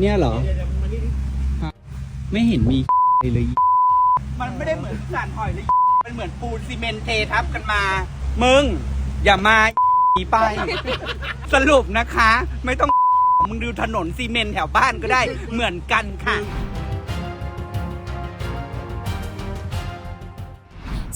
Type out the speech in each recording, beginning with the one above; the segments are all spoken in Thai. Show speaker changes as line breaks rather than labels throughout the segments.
เนี่ยเหรอ ไม่เห็นมีเลย
มันไม่ได้เหมือนสานหอยเลยมันเหมือนปูนซีเมนต์เททับกันมา มึง อย่ามาอีไป สรุปนะคะ ไม่ต้องมึงดูถนนซีเมนต์แถวบ้านก็ได้เหมือนกันค่ะ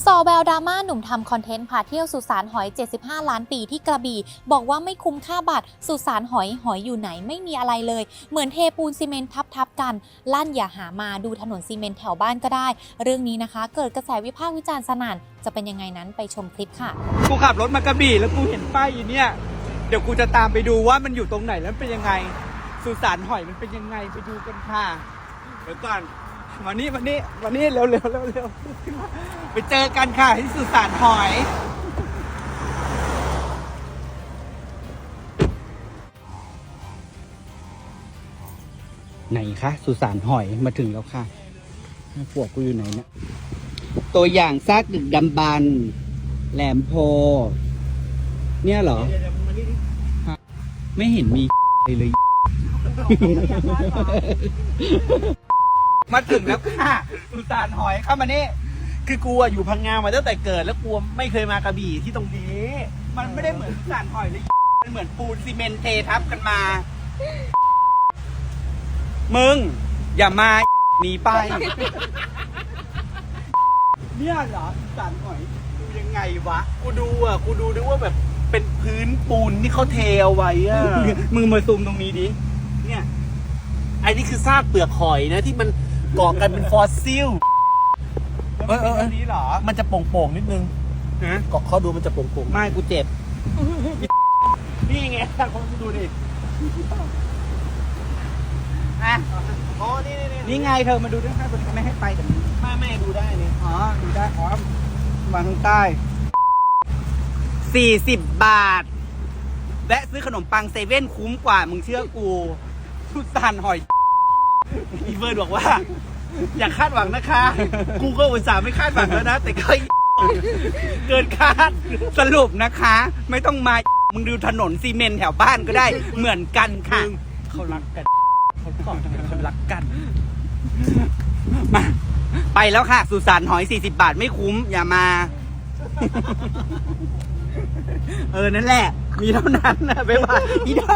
ซอแววดราม่าหนุ่มทำคอนเทนต์พาเที่ยวสุสานหอย 75 ล้านปีที่กระบี่ บอกว่าไม่คุ้มค่าบัตรสุสานหอยหอยอยู่ไหนไม่มีอะไรเลย เหมือนเทปูนซีเมนต์ทับๆกัน ลั่นอย่าหามาดูถนนซีเมนต์แถวบ้านก็ได้ เรื่องนี้นะคะ เกิดกระแสวิพากษ์วิจารณ์สนั่นจะเป็นยังไงนั้นไปชมคลิปค่ะ
กูขับรถมากระบี่แล้วกูเห็นป้ายอยู่เนี่ยเดี๋ยวกูจะตามไปดูว่ามันอยู่ตรงไหนแล้วมันเป็นยังไงสุสานหอยมันเป็นยังไงไปดูกันค่ะเดี๋ยวก่อน มานี่มานี่มานี่เร็วเร็วเร็วเร็วไปเจอกันค่ะที่สุสานหอยไหนคะสุสานหอยมาถึงแล้วค่ะพวกกูอยู่ไหนเนี่ยตัวอย่างซากดึกดำบรรพ์แหลมโพ เนี่ยเหรอ ไม่เห็นมีเลย มาถึงแล้วค่ะสุสานหอยเข้ามานี่
คือกูอะอยู่พังงามาตั้งแต่เกิดแล้วกูไม่เคยมากระบี่ที่ตรงนี้
มันไม่ได้เหมือนสุสานหอยเลยมันเหมือนปูนซีเมนต์เททับกันมา มึง อย่ามาหนีไป เนี่ยเหรอสุสานหอยดูยังไงวะ
กูดูอะกูดูนึกว่าแบบเป็นพื้นปูนที่เขาเทเอาไว้อะ
มึงมาซูมตรงนี้ดิ เนี่ย
ไอ้นี่คือซากเปลือกหอยนะที่มัน เกาะกันเป็นฟอสซิล เออเออเออ
นี้เหรอ
มันจะโป่งๆนิดนึง
ฮะ
เกาะเขาดูมันจะโป่ง
ไม่กูเจ็บ
ๆนี่ไงถ้าคนดูดิ
อะ
อ๋อนี่นี่นี่
นี่ไงเธอมาดูด้วยค่ะคนไม่ให้ไปแต่
แม่แม่ดูได้นี่
อ๋อดูได้อ๋อมาทางใต้สี่สิบบาท แวะซื้อขนมปังเซเว่นคุ้มกว่า มึงเชื่อกูสุสานหอย
อีเวิร์ดบอกว่า อย่าคาดหวังนะคะ กูก็อุตส่าห์ไม่คาดหวังแล้วนะ แต่ก็ เกินคาด
สรุปนะคะ ไม่ต้องมา มึงดูถนนซีเมนต์แถวบ้านก็ได้ เหมือนกันค่ะ
มึงเขารักกัน เขาตอบเขารักกัน
มา ไปแล้วค่ะ สุสานหอย 40 บาทไม่คุ้ม อย่ามา เออ นั่นแหละ มีเท่านั้นนะบ๊ายบายอีดอ